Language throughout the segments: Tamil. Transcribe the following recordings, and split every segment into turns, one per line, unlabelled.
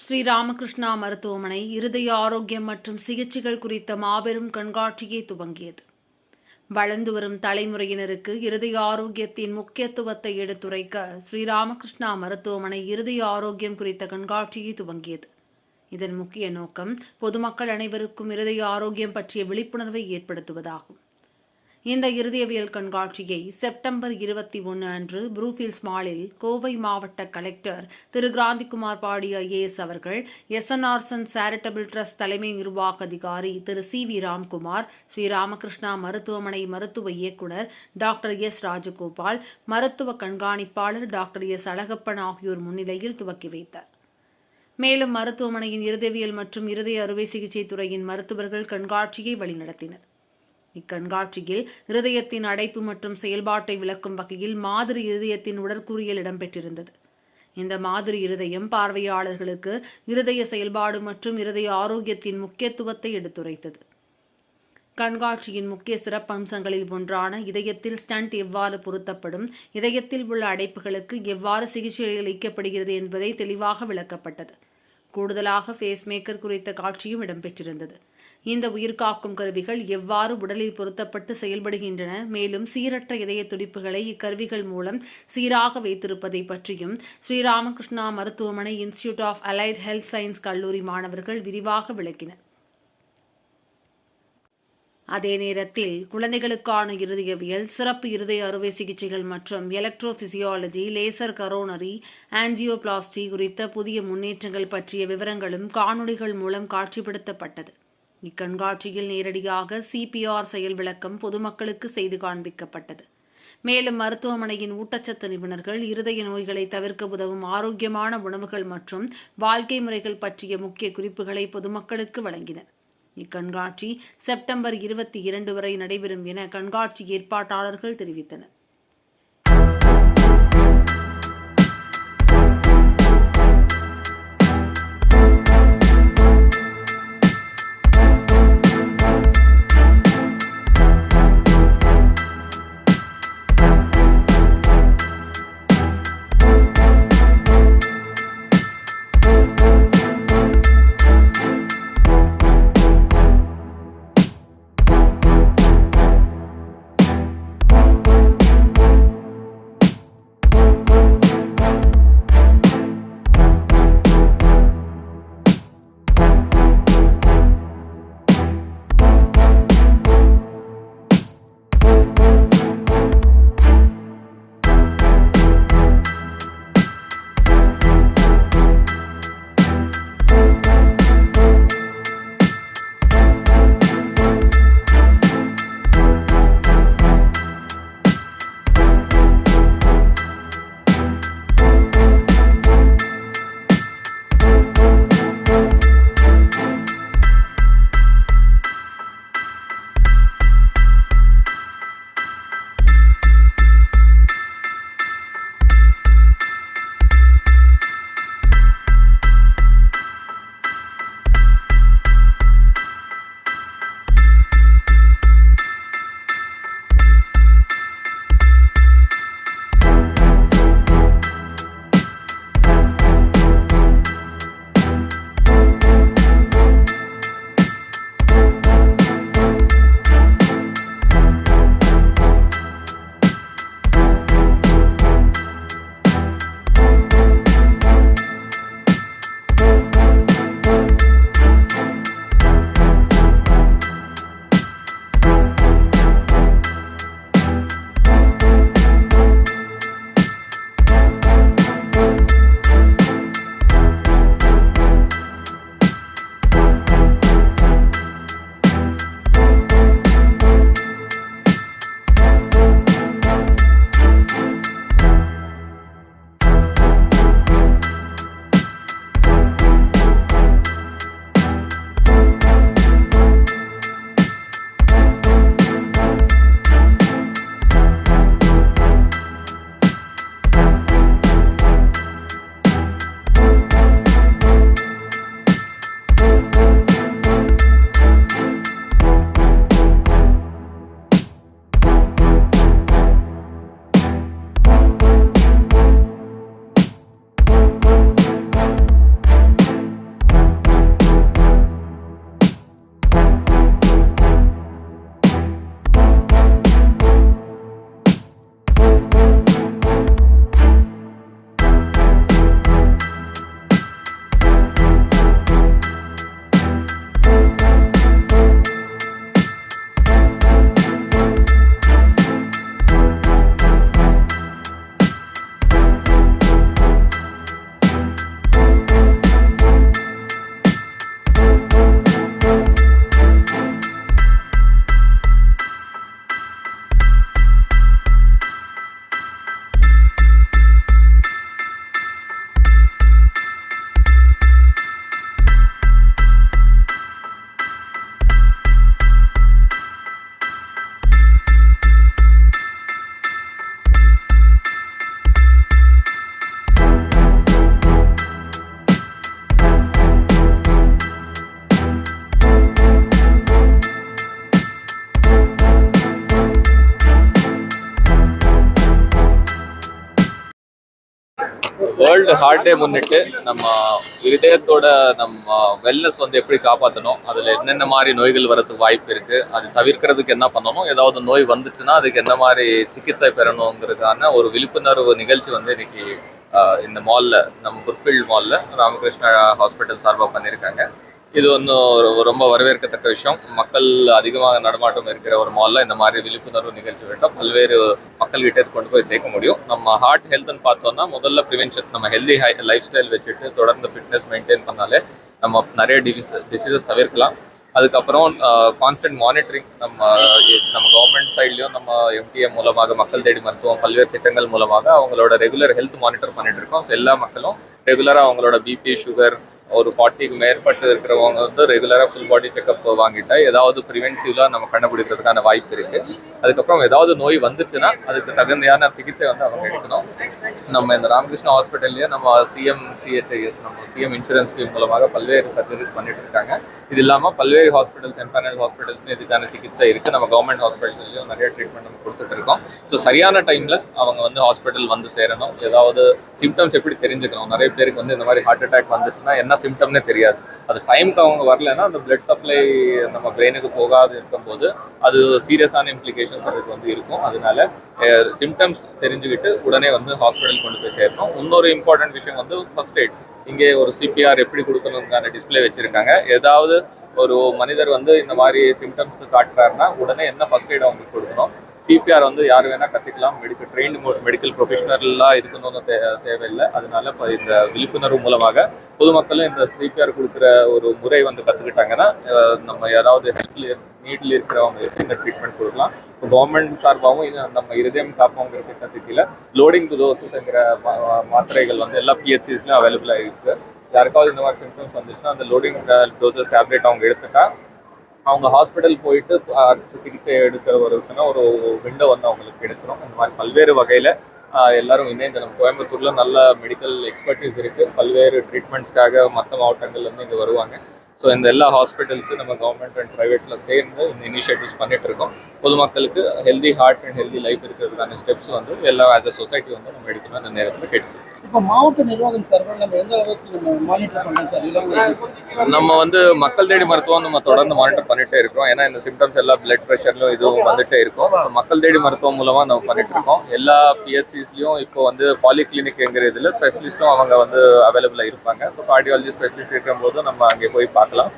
ஸ்ரீ ராமகிருஷ்ணா மருத்துவமனை இருதய ஆரோக்கியம் மற்றும் சிகிச்சைகள் குறித்த மாபெரும் கண்காட்சியை துவங்கியது. வளர்ந்து வரும் தலைமுறையினருக்கு இருதய ஆரோக்கியத்தின் முக்கியத்துவத்தை எடுத்துரைக்க ஸ்ரீ ராமகிருஷ்ணா மருத்துவமனை இருதய ஆரோக்கியம் குறித்த கண்காட்சியை துவங்கியது. இதன் முக்கிய நோக்கம் பொதுமக்கள் அனைவருக்கும் இருதய ஆரோக்கியம் பற்றிய விழிப்புணர்வை ஏற்படுத்துவதாகும். இந்த இருதயவியல் கண்காட்சியை செப்டம்பர் இருபத்தி ஒன்று அன்று புரூஃபீல்ஸ் மாலில் கோவை மாவட்ட கலெக்டர் திரு. கிராந்திகுமார் பாடி ஐஏஎஸ் அவர்கள் எஸ்என்ஆர்சன் சேரிட்டபிள் ட்ரஸ்ட் தலைமை நிர்வாக அதிகாரி திரு. சி. வி. ராம்குமார் ஸ்ரீ. ராமகிருஷ்ணா மருத்துவமனை மருத்துவ இயக்குனர் டாக்டர் எஸ். ராஜகோபால் மருத்துவ கண்காணிப்பாளர் டாக்டர் எஸ். அழகப்பன் ஆகியோர் முன்னிலையில் துவக்கி வைத்தார். மேலும் மருத்துவமனையின் இருதயவியல் மற்றும் இருதய அறுவை சிகிச்சை துறையின் மருத்துவர்கள் கண்காட்சியை வழிநடத்தினர். இக்கண்காட்சியில் இருதயத்தின் அடைப்பு மற்றும் செயல்பாட்டை விளக்கும் வகையில் மாதிரி இருதயத்தின் உடற்கூறியல் இடம்பெற்றிருந்தது. இந்த மாதிரி இருதயம் பார்வையாளர்களுக்கு இருதய செயல்பாடு மற்றும் இருதய ஆரோக்கியத்தின் முக்கியத்துவத்தை எடுத்துரைத்தது. கண்காட்சியின் முக்கிய சிறப்பம்சங்களில் ஒன்றான இதயத்தில் ஸ்டண்ட் எவ்வாறு பொருத்தப்படும் இதயத்தில் உள்ள அடைப்புகளுக்கு எவ்வாறு சிகிச்சை அளிக்கப்படுகிறது என்பதை தெளிவாக விளக்கப்பட்டது. கூடுதலாக ஃபேஸ்மேக்கர் குறித்த காட்சியும் இடம்பெற்றிருந்தது. இந்த உயிர்காக்கும் கருவிகள் எவ்வாறு உடலில் பொருத்தப்பட்டு செயல்படுகின்றன மேலும் சீரற்ற இதய துடிப்புகளை இக்கருவிகள் மூலம் சீராக வைத்திருப்பதை பற்றியும் ஸ்ரீராமகிருஷ்ணா மருத்துவமனை institute of allied health science கல்லூரி மாணவர்கள் விரிவாக விளக்கினர். அதே நேரத்தில் குழந்தைகளுக்கான இருதயவியல் சிறப்பு இருதய அறுவை சிகிச்சைகள் மற்றும் எலக்ட்ரோபிசியாலஜி லேசர் கரோனரி ஆஞ்சியோபிளாஸ்டி குறித்த புதிய முன்னேற்றங்கள் பற்றிய விவரங்களும் காணொளிகள் மூலம் காட்சிப்படுத்தப்பட்டது. இக்கண்காட்சியில் நேரடியாக சிபிஆர் செயல் விளக்கம் பொதுமக்களுக்கு செய்து காண்பிக்கப்பட்டது. மேலும் மருத்துவமனையின் ஊட்டச்சத்து நிபுணர்கள் இருதய நோய்களை தவிர்க்க உதவும் ஆரோக்கியமான உணவுகள் மற்றும் வாழ்க்கை முறைகள் பற்றிய முக்கிய குறிப்புகளை பொதுமக்களுக்கு வழங்கினர். இக்கண்காட்சி செப்டம்பர் இருபத்தி இரண்டு வரை நடைபெறும் என கண்காட்சி ஏற்பாட்டாளர்கள் தெரிவித்தனர்.
வேர்ல்டு ஹார்ட் டே முன்னிட்டு நம்ம இருதயத்தோட நம்ம வெல்னஸ் வந்து எப்படி காப்பாற்றணும் அதில் என்னென்ன மாதிரி நோய்கள் வரதுக்கு வாய்ப்பு இருக்கு? அது தவிர்க்கிறதுக்கு என்ன பண்ணணும்? ஏதாவது நோய் வந்துச்சுன்னா அதுக்கு என்ன மாதிரி சிகிச்சை பெறணுங்கிறதுக்கான ஒரு விழிப்புணர்வு நிகழ்ச்சி வந்து இன்னைக்கு ஆஹ், இந்த மால்ல நம்ம புர்ஃபீல்ட் மால்ல ராமகிருஷ்ணா ஹாஸ்பிட்டல் சார்பாக பண்ணியிருக்காங்க. இது ஒன்றும் ஒரு- ரொம்ப வரவேற்கத்தக்க விஷயம். மக்கள் அதிகமாக நடமாட்டம் இருக்கிற ஒரு மால்ல இந்த மாதிரி விழிப்புணர்வு நிகழ்ச்சி வேண்டும் பல்வேறு மக்கள்கிட்ட கொண்டு போய் சேர்க்க முடியும். நம்ம ஹார்ட் ஹெல்த்னு பார்த்தோம்னா முதல்ல ப்ரிவென்ஷன் நம்ம ஹெல்தி ஹை லைஃப் ஸ்டைல் வச்சுட்டு தொடர்ந்து ஃபிட்னஸ் மெயின்டைன் பண்ணாலே நம்ம நிறைய டிசீஸ் டிசீசஸ் தவிர்க்கலாம். அதுக்கப்புறம் கான்ஸ்டன்ட் மானிட்டரிங் நம்ம நம்ம கவர்மெண்ட் சைட்லேயும் நம்ம எம்டிஎம் மூலமாக மக்கள் தேடி மருத்துவம் பல்வேறு திட்டங்கள் மூலமாக அவங்களோட ரெகுலர் ஹெல்த் மானிட்டர் பண்ணிட்டு இருக்கோம். ஸோ எல்லா மக்களும் ரெகுலராக அவங்களோட பிபி சுகர் ஒரு ஃபார்ட்டிக்கு மேற்பட்டு இருக்கிறவங்க வந்து ரெகுலராக ஃபுல் பாடி செக்அப் வாங்கிட்டா ஏதாவது ப்ரிவென்டிவ்லாம் நம்ம கண்டுபிடிக்கிறதுக்கான வாய்ப்பு இருக்கு. அதுக்கப்புறம் ஏதாவது நோய் வந்துச்சுன்னா அதுக்கு தகுந்தையான சிகிச்சை வந்து அவங்க எடுக்கணும். நம்ம இந்த ராமகிருஷ்ணா ஹாஸ்பிட்டல்லையே நம்ம சிஎம் சிஹெச்ஐஎஸ் நம்ம சிஎம் இன்சூரன்ஸ் ஸ்கீம் மூலமாக பல்வேறு சர்ஜரிஸ் பண்ணிட்டு இருக்காங்க. இது இல்லாமல் பல்வேறு ஹாஸ்பிட்டல்ஸ் எம்பேனல் ஹாஸ்பிட்டல்ஸ் இதுக்கான சிகிச்சை இருக்குது நம்ம கவர்மெண்ட் ஹாஸ்பிட்டல்ஸ்லையும் நிறைய ட்ரீட்மெண்ட் நம்ம கொடுத்துட்டு இருக்கோம். ஸோ சரியான டைமில் அவங்க வந்து ஹாஸ்பிட்டல் வந்து சேரணும். ஏதாவது சிம்டம்ஸ் எப்படி தெரிஞ்சுக்கணும்? நிறைய பேருக்கு வந்து இந்த மாதிரி ஹார்ட் அட்டாக் வந்துச்சுன்னா என்ன சிம்டம்னே தெரியாது. அது டைம்க்கு அவங்க வரலன்னா அந்த பிளட் சப்ளை நம்ம பிரெயினுக்கு போகாது இருக்கும்போது அது சீரியஸான இம்ப்ளிகேஷன்ஸ் அதுக்கு வந்து இருக்கும். அதனால சிம்டம்ஸ் தெரிஞ்சுக்கிட்டு உடனே வந்து ஹாஸ்பிட்டல் கொண்டு போய் சேர்க்கணும். இன்னொரு இம்பார்ட்டன்ட் விஷயம் வந்து ஃபர்ஸ்ட் எய்ட் இங்கே ஒரு சிபிஆர் எப்படி கொடுக்கணுங்கான டிஸ்ப்ளே வச்சிருக்காங்க. ஏதாவது ஒரு மனிதர் வந்து இந்த மாதிரி சிம்டம்ஸ் காட்டுறாருன்னா உடனே என்ன ஃபர்ஸ்ட் எய்ட் அவங்களுக்கு கொடுக்கணும்? சிபிஆர் வந்து யார் வேணால் கற்றுக்கலாம் மெடிக்கல் ட்ரெயின்டு மெடிக்கல் ப்ரொஃபஷனல்லாம் இருக்கணும்னு தே தேவையில்லை. அதனால இப்போ இந்த விழிப்புணர்வு மூலமாக பொதுமக்களும் இந்த சிபிஆர் கொடுக்குற ஒரு முறை வந்து கற்றுக்கிட்டாங்கன்னா நம்ம யாராவது ஹெல்த்ல நீட்டில் இருக்கிறவங்க இந்த ட்ரீட்மெண்ட் கொடுக்கலாம்? இப்போ கவர்மெண்ட் சார்பாகவும் இது நம்ம இருதயம் காப்போங்கிற கற்றுக்கல லோடிங் டோசஸ்ங்கிற மாத்திரைகள் வந்து எல்லா பிஹெச்சிஸ்லையும் அவைலபிளாக இருக்குது யாருக்காவது இந்த மாதிரி சிம்டம்ஸ் வந்துச்சுன்னா அந்த லோடிங் டோசஸ் டேப்லெட் அவங்க எடுத்துட்டா அவங்க ஹாஸ்பிட்டல் போயிட்டு அடுத்த சிகிச்சை எடுக்கிறவருக்குன்னா ஒரு விண்டோ வந்து அவங்களுக்கு கிடைச்சிரும் இந்த மாதிரி பல்வேறு வகையில் எல்லாரும் இணைந்து நம்ம கோயம்புத்தூரில் நல்ல மெடிக்கல் எக்ஸ்பர்டீஸ் இருக்குது பல்வேறு ட்ரீட்மெண்ட்ஸ்க்காக மற்ற மாவட்டங்கள்லேருந்து இங்கே வருவாங்க. ஸோ இந்த எல்லா ஹாஸ்பிட்டல்ஸும் நம்ம கவர்மெண்ட் அண்ட் ப்ரைவேட்டில் சேர்ந்து இந்த இனிஷியேட்டிவ்ஸ் பண்ணிட்டு இருக்கோம். பொதுமக்களுக்கு healthy heart and healthy life இருக்கிறதுக்கான ஸ்டெப்ஸ் வந்து எல்லாம் ஆஸ் அ சொசைட்டி வந்து நம்ம எடுக்கணும் அந்த நேரத்தில் கேட்டுக்கிறோம்.
இப்போ மாவட்ட நிர்வாகம் சார்பாக நம்ம எந்த அளவுக்கு நம்ம மானிட்டர் பண்ணுறோம் சார்?
நம்ம வந்து மக்கள் தேடி மருத்துவம் நம்ம தொடர்ந்து மானிட்டர் பண்ணிட்டே இருக்கோம் ஏன்னா இந்த சிம்டம்ஸ் எல்லாம் பிளட் ப்ரெஷர்லையும் இதுவும் வந்துட்டே இருக்கும். ஸோ மக்கள் தேடி மருத்துவம் மூலமாக நம்ம பண்ணிட்டு இருக்கோம். எல்லா பிஹெச்சிஸ்லையும் இப்போ வந்து பாலிகிளினிக்ங்கிற இதில் ஸ்பெஷலிஸ்ட்டும் அவங்க வந்து அவைலபிளாக இருப்பாங்க. ஸோ கார்டியாலஜி ஸ்பெஷலிஸ்ட் இருக்கும்போது நம்ம அங்கே போய் பார்க்கலாம்.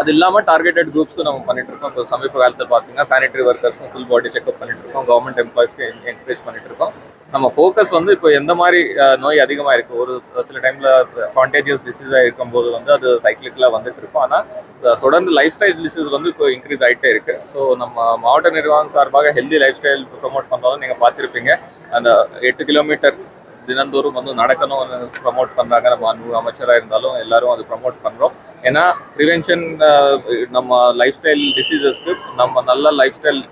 அது இல்லாமல் டார்கெட்டட் குரூப்ஸ்க்கு நம்ம பண்ணிட்டு இருக்கோம். இப்போ சமீப காலத்தில் பார்த்தீங்கன்னா சானிட்டரி ஒர்க்கர்ஸ்க்கும் ஃபுல் பாடி செக்அப் பண்ணிட்டு இருக்கோம். கவர்மெண்ட் எம்ப்ளாயிஸ்க்கு என்கரேஜ் பண்ணிட்டு இருக்கோம். நம்ம ஃபோக்கஸ் வந்து இப்போ எந்த மாதிரி நோய் அதிகமாக இருக்குது ஒரு சில டைமில் கான்டேஜியஸ் டிசீஸாக இருக்கும்போது வந்து அது சைக்கிளிக்கலாக வந்துட்டு இருக்கும். ஆனால் தொடர்ந்து லைஃப் ஸ்டைல் டிசீஸ் வந்து இப்போ இன்க்ரீஸ் ஆகிட்டே இருக்குது ஸோ நம்ம மாவட்ட நிர்வாகம் சார்பாக ஹெல்தி லைஃப் ஸ்டைல் ப்ரொமோட் பண்ணாலும் நீங்கள் பார்த்துருப்பீங்க. அந்த எட்டு கிலோமீட்டர் தினந்தோறும் வந்து நடக்கணும் ப்ரமோட் பண்றாங்க. நம்ம அன்பு அமைச்சராக இருந்தாலும் எல்லாரும் அது ப்ரமோட் பண்றோம். ஏன்னா ப்ரிவென்ஷன் நம்ம லைஃப் ஸ்டைல் டிசீசஸ்க்கு நம்ம நல்ல லைஃப் ஸ்டைல்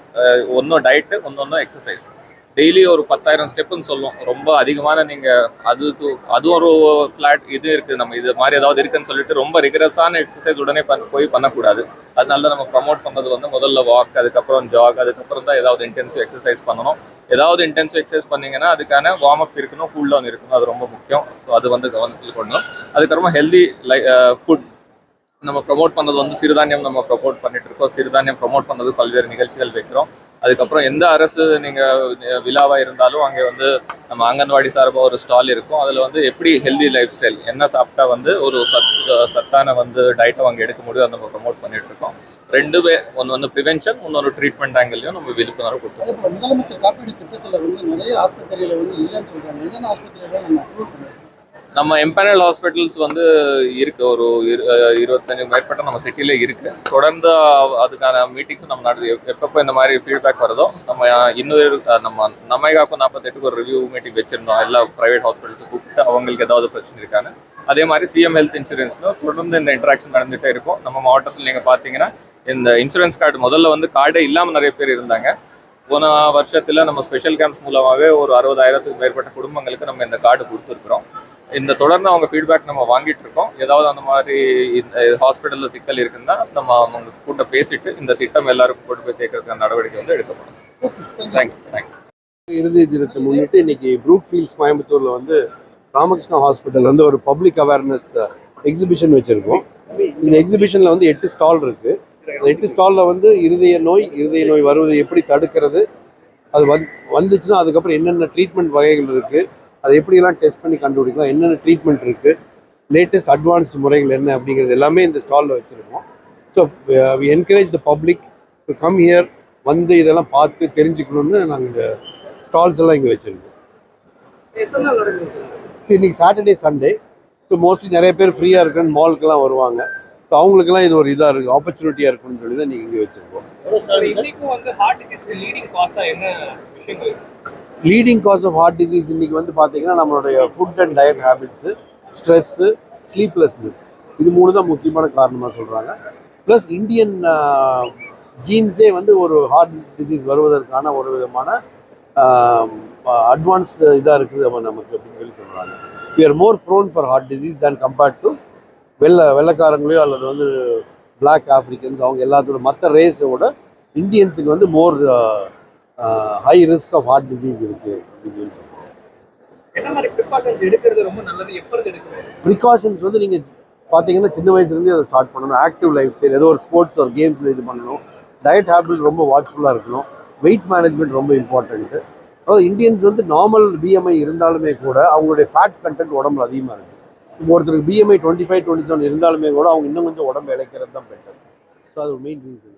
ஒன்றும் டயட்டு ஒன்னொன்றும் எக்ஸசைஸ் டெய்லி ஒரு பத்தாயிரம் ஸ்டெப்புன்னு சொல்லும். ரொம்ப அதிகமான நீங்க அதுக்கு அதுவும் ஒரு ஃபிளாட் இது இருக்கு. நம்ம இது மாதிரி ஏதாவது இருக்குன்னு சொல்லிட்டு ரொம்ப ரிகரஸான எக்ஸசைஸ் உடனே பண்ண- போய் பண்ணக்கூடாது. அதனால நம்ம ப்ரமோட் பண்ணது வந்து முதல்ல வாக் அதுக்கப்புறம் ஜாக் அதுக்கப்புறம் தான் ஏதாவது இன்டென்சிவ் எக்ஸசைஸ் பண்ணணும். ஏதாவது இன்டென்சிவ் எக்ஸசைஸ் பண்ணீங்கன்னா அதுக்கான வார்ம் அப் இருக்கணும் கூல் டவுன் இருக்கணும். அது ரொம்ப முக்கியம். ஸோ அது வந்து கவனத்தில் கொள்ளணும். அதுக்கப்புறமா ஹெல்தி லை ஃபுட் நம்ம ப்ரமோட் பண்ணது வந்து சிறுதானியம் நம்ம ப்ரமோட் பண்ணிட்டு இருக்கோம். சிறுதானியம் ப்ரமோட் பண்ணது பல்வேறு நிகழ்ச்சிகள் வைக்கிறோம். அதுக்கப்புறம் எந்த அரசு நீங்கள் விழாவாக இருந்தாலும் அங்கே வந்து நம்ம அங்கன்வாடி சார்பாக ஒரு ஸ்டால் இருக்கும். அதில் வந்து எப்படி ஹெல்தி லைஃப் ஸ்டைல் என்ன சாப்பிட்டா வந்து ஒரு சத் சத்தான வந்து டயட்டை அங்கே எடுக்க முடியும் அதை நம்ம ப்ரமோட் பண்ணிட்டு இருக்கோம். ரெண்டு பேர் ஒன்று வந்து ப்ரிவென்ஷன் இன்னொரு ட்ரீட்மெண்ட் ஆங்கிலையும் நம்ம விழிப்புணர்வு கொடுத்தோம்
முதலமைச்சர் காப்பீடு திட்டத்தில் வந்து நிறைய ஆஸ்பத்திரியில் வந்து இல்லைன்னு சொல்கிறாங்க என்னென்ன ஆஸ்பத்திரியில் நம்ம அப்ரூவ்
நம்ம எம்பேனல் ஹாஸ்பிட்டல்ஸ் வந்து இருக்கு. ஒரு இரு- இருபத்தஞ்சு மேற்பட்ட நம்ம சிட்டில இருக்கு. தொடர்ந்து அதுக்கான மீட்டிங்ஸ் நம்ம நடந்து எப்பப்போ இந்த மாதிரி ஃபீட்பேக் வருதோ நம்ம இன்னொரு நம்ம நம்மைகாக்கும் நாற்பத்தெட்டுக்கு ஒரு ரிவ்யூ மீட்டிங் வச்சிருந்தோம். எல்லா பிரைவேட் ஹாஸ்பிட்டல்ஸ் கூப்பிட்டு அவங்களுக்கு ஏதாவது பிரச்சனை இருக்கான்னு. அதே மாதிரி சிஎம் ஹெல்த் இன்சூரன்ஸ்ல தொடர்ந்து இந்த இன்ட்ராக்ஷன் நடந்துட்டே இருக்கும். நம்ம மாவட்டத்தில் நீங்க பாத்தீங்கன்னா இந்த இன்சூரன்ஸ் கார்டு முதல்ல வந்து கார்டே இல்லாம நிறைய பேர் இருந்தாங்க. போன வருஷத்தில் நம்ம ஸ்பெஷல் கேம்ப்ஸ் மூலமாகவே ஒரு அறுபதாயிரத்துக்கு மேற்பட்ட குடும்பங்களுக்கு நம்ம இந்த கார்டு கொடுத்துருக்குறோம். இந்த தொடர்ந்து அவங்க ஃபீட்பேக் நம்ம வாங்கிட்டு இருக்கோம் ஏதாவது அந்த மாதிரி இந்த ஹாஸ்பிட்டலில் சிக்கல் இருக்குன்னா நம்ம அவங்க கூட்ட பேசிட்டு இந்த திட்டம் எல்லாருக்கும் கொண்டு போய் சேர்க்கறதுக்கான நடவடிக்கை வந்து எடுக்கப்படும். தேங்க்யூ தேங்க்யூ
இறுதி தினத்தை முன்னிட்டு இன்னைக்கு ப்ரூக் ஃபீல்ட்ஸ் கோயம்புத்தூர்ல வந்து ராமகிருஷ்ணா ஹாஸ்பிட்டல் வந்து ஒரு பப்ளிக் அவேர்னஸ் எக்ஸிபிஷன் வச்சுருக்கோம். இந்த எக்ஸிபிஷனில் வந்து எட்டு ஸ்டால் இருக்குது அந்த எட்டு ஸ்டாலில் வந்து இருதய நோய் இருதய நோய் வருவதை எப்படி தடுக்கிறது அது வந் வந்துச்சுன்னா அதுக்கப்புறம் என்னென்ன ட்ரீட்மெண்ட் வகைகள் இருக்குது அதை எப்படியெல்லாம் டெஸ்ட் பண்ணி கண்டுபிடிக்கலாம் என்னென்ன ட்ரீட்மெண்ட் இருக்குது லேட்டஸ்ட் அட்வான்ஸ்டு முறைகள் என்ன அப்படிங்கிறது எல்லாமே இந்த ஸ்டாலில் வச்சுருக்கோம். So we encourage the public to come here வந்து இதெல்லாம் பார்த்து தெரிஞ்சுக்கணும்னு நாங்கள் இந்த ஸ்டால்ஸ் எல்லாம் இங்கே வச்சுருக்கோம். இன்னைக்கு சாட்டர்டே சண்டே ஸோ மோஸ்ட்லி நிறைய பேர் ஃப்ரீயாக இருக்குன்னு மாலுக்கெல்லாம் வருவாங்க. ஸோ அவங்களுக்கெல்லாம் இது ஒரு இதாக இருக்குது ஆப்பர்ச்சுனிட்டியாக இருக்குன்னு சொல்லி தான் நீங்கள் இங்கே வச்சுருக்கோம்.
Leading cause
of heart disease இன்னைக்கு வந்து பார்த்தீங்கன்னா நம்மளுடைய food and diet habits stress sleeplessness இது மூணு தான் முக்கியமான காரணமாக சொல்கிறாங்க ப்ளஸ் இந்தியன் ஜீன்ஸே வந்து ஒரு ஹார்ட் டிசீஸ் வருவதற்கான ஒரு விதமான அட்வான்ஸ்டு இதாக இருக்குது அவன் நமக்கு அப்படின்னு சொல்லி சொல்கிறாங்க we more prone for heart disease than compared to வெள்ளை வெள்ளக்காரங்களையோ அல்லது வந்து பிளாக் ஆஃப்ரிக்கன்ஸ் அவங்க எல்லாத்தோட மற்ற ரேஸோட இந்தியன்ஸுக்கு வந்து more high risk of heart disease இருக்குது அப்படின்னு சொல்லி ப்ரிகாஷன்ஸ் வந்து நீங்கள் பார்த்தீங்கன்னா சின்ன வயசுலேருந்தே அதை ஸ்டார்ட் பண்ணணும். ஆக்டிவ் லைஃப் ஸ்டைல் ஏதோ ஒரு ஸ்போர்ட்ஸ் ஒரு கேம்ஸில் இது பண்ணணும். டயட் ஹேபிட் ரொம்ப வாட்ச்ஃபுல்லாக இருக்கணும். வெயிட் மேனேஜ்மெண்ட் ரொம்ப இம்பார்ட்டண்ட்டு அதாவது இந்தியன்ஸ் வந்து நார்மல் பிஎம்ஐ இருந்தாலுமே கூட அவங்களுடைய ஃபேட் கண்டென்ட் உடம்புல அதிகமாக இருக்குது இப்போ ஒருத்தருக்கு BMI twenty five twenty seven இருந்தாலுமே கூட அவங்க இன்னும் கொஞ்சம் உடம்பு இழைக்கிறது தான் பெட்டர் ஸோ அது மெயின் ரீசன்